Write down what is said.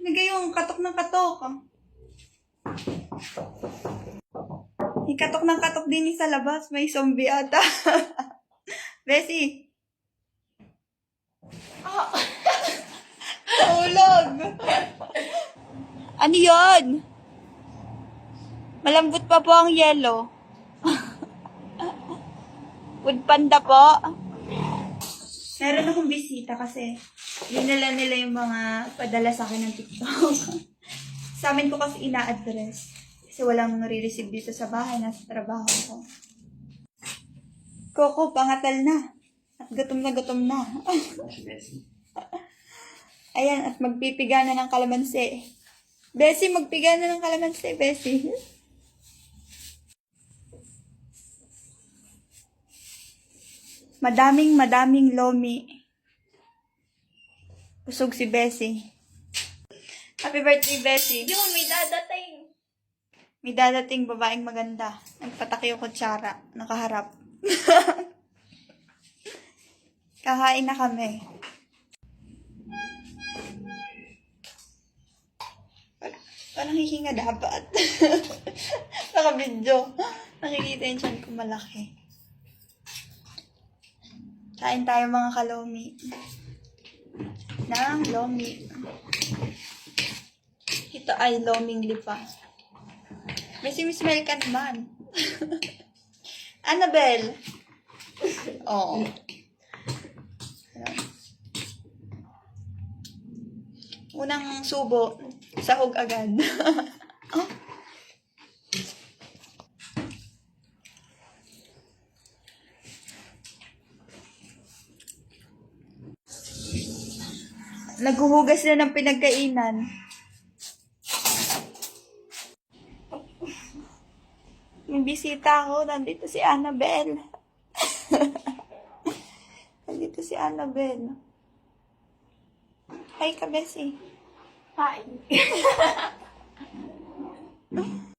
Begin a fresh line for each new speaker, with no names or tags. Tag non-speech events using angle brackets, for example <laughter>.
Nagay yung katok ng katok. May katok ng katok din sa labas. May zombie ata. <laughs> Bessie. Ah. <laughs> Tulog. Ano yon? Malambot pa po ang yelo. <laughs> Food panda po. Meron akong bisita kasi dinala nila yung mga padala sa akin ng TikTok. <laughs> sa amin ko kasi ina-address. Kasi walang nare-receive dito sa bahay, nasa trabaho ko. Coco, pangatal na. At gutom na gutom na. <laughs> Ayan, at magpipiga na ng kalamansi. Bessie, magpiga na ng kalamansi, Bessie. Madaming madaming lomi. Busog si Bessie. Happy birthday, Bessie.
Yun, may dadating.
May dadating babaeng maganda. Nagpatak yung kutsara. Nakaharap. <laughs> Kakain na kami. Wala- Parang hihinga dapat. <laughs> Naka-video. Nakikita yung chan ko malaki. Kain tayo mga kalomi. Ng lomi. Ito ay loming lipa. May simismell ka naman. <laughs> Annabelle. Oo. Ayan. Unang subo, sahog agad. <laughs> oh. Naghuhugas na ng pinagkainan. May bisita ako. Nandito si Annabelle. <laughs> Nandito si Annabelle. Hi ka, Bessie.
Hi. <laughs>